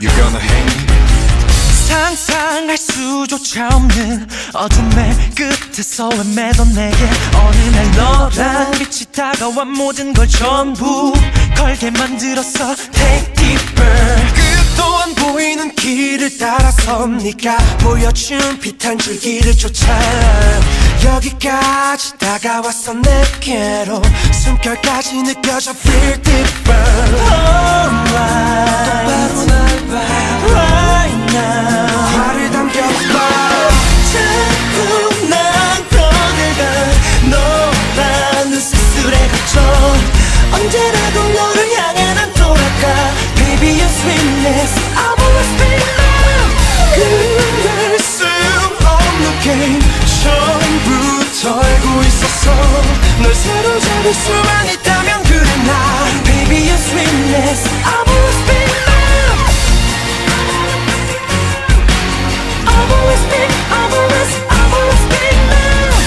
You're gonna me? 상상할 수조차 없는 어둠의 끝에서 헤매던 내게 어느 날 너란 빛이 다가와 모든 걸 전부 걸게 만들었어. Take deeper 끝도 안 보이는 길을 따라서 네가 보여준 빛한 줄기를 쫓아 여기까지 다가왔어 내게로 숨결까지 느껴져. Feel different 똑바 잡을 수만 있다면 그래 나 Baby your sweetness I'll always be love I'll always be I'll always I'll always be love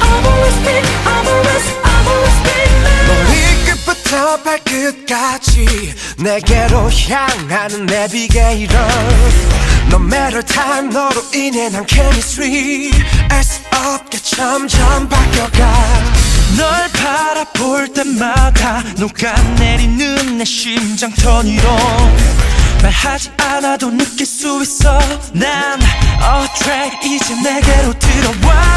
I'll always be I'll always I'll always be love 머리끝부터 발끝까지 내게로 향하는 내비게이터 No matter time 너로 인해 난 chemistry 알수 없게 점점 바뀌어가 널 바라볼 때마다 녹아내리는 내 심장 터니로 말하지 않아도 느낄 수 있어. 난 attract 이제 내게로 들어와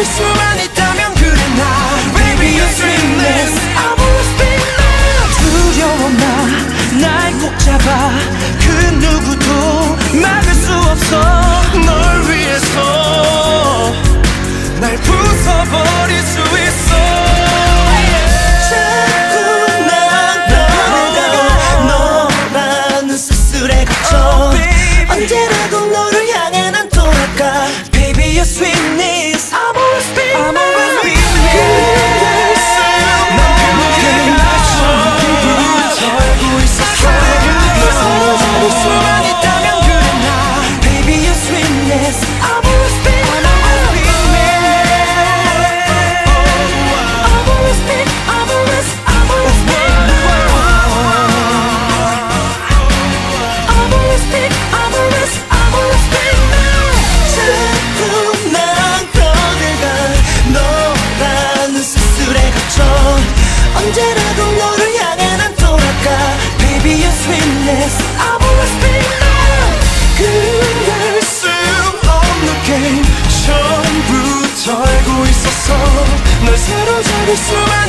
る空に 언제라도 너를 향해 난 돌아가 Baby you're sweetness. I'm always be love 끝낼 수 없는 게임. 처음부터 알고 있었어. 널 새로 잡을 수만